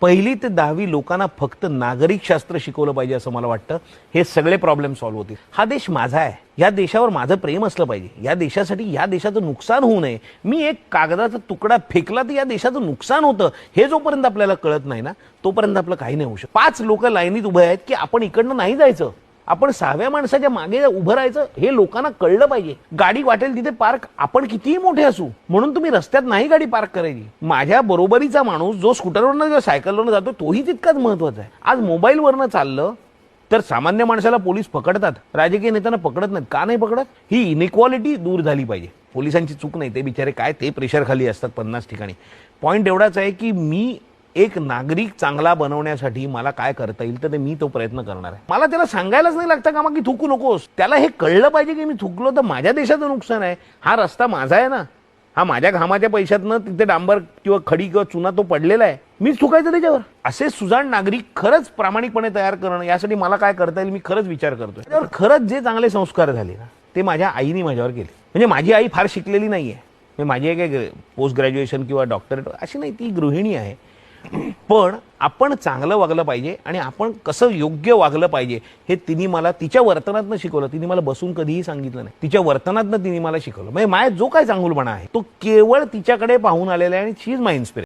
पहिली ते दहावी लोकांना फक्त नागरिक शास्त्र शिकवलं पाहिजे असं मला वाटतं. हे सगळे प्रॉब्लेम सॉल्व्ह होतील. हा देश माझा आहे. या देशावर माझं प्रेम असलं पाहिजे. या देशासाठी या देशाचं नुकसान होऊ नये. मी एक कागदाचा तुकडा फेकला तर या देशाचं नुकसान होतं. हे जोपर्यंत आपल्याला कळत नाही ना तोपर्यंत आपलं काही नाही होऊ शकत. पाच लोक लाईनीत उभे आहेत की आपण इकडनं नाही जायचं? आपण सहाव्या माणसाच्या मागे उभं राहायचं हे लोकांना कळलं पाहिजे. गाडी वाटेल तिथे पार्क आपण कितीही मोठे असू म्हणून तुम्ही रस्त्यात नाही गाडी पार्क करायची. माझ्या बरोबरीचा माणूस जो स्कूटरवरनं किंवा सायकलवरनं जातो तोही तितकाच महत्त्वाचा आहे. आज मोबाईलवरनं चाललं तर सामान्य माणसाला पोलीस पकडतात. राजकीय नेत्यांना पकडत नाहीत. का नाही पकडत? ही इनइक्वालिटी दूर झाली पाहिजे. पोलिसांची चूक नाही. ते बिचारे काय ते प्रेशर खाली असतात पन्नास ठिकाणी. पॉईंट एवढाच आहे की मी एक नागरिक चांगला बनवण्यासाठी मला काय करता येईल तर ते मी तो प्रयत्न करणार आहे. मला त्याला सांगायलाच नाही लागतं का मग की थुकू नकोस? त्याला हे कळलं पाहिजे की मी थुकलो तर माझ्या देशाचं नुकसान आहे. हा रस्ता माझा आहे ना. हा माझ्या घामाच्या पैशातनं तिथे डांबर किंवा खडी किंवा चुना तो पडलेला आहे. मीच चुकायचं त्याच्यावर. असे सुजाण नागरिक खरंच प्रामाणिकपणे तयार करणं यासाठी मला काय करता येईल मी खरंच विचार करतोय. त्यावर खरंच जे चांगले संस्कार झाले ना ते माझ्या आईने माझ्यावर केले. म्हणजे माझी आई फार शिकलेली नाही आहे म्हणजे माझी काय पोस्ट ग्रॅज्युएशन किंवा डॉक्टरेट अशी नाही ती गृहिणी आहे. पण आपण चांगलं वागलं पाहिजे आणि आपण कसं योग्य वागलं पाहिजे हे तिने मला तिच्या वर्तनातनं शिकवलं. तिने मला बसून कधीही सांगितलं नाही. तिच्या वर्तनातनं तिने मला शिकवलं. म्हणजे माया जो काय चांगुलपणा आहे तो केवळ तिच्याकडे पाहून आलेला आहे आणि शी इज माय इन्स्पिरेशन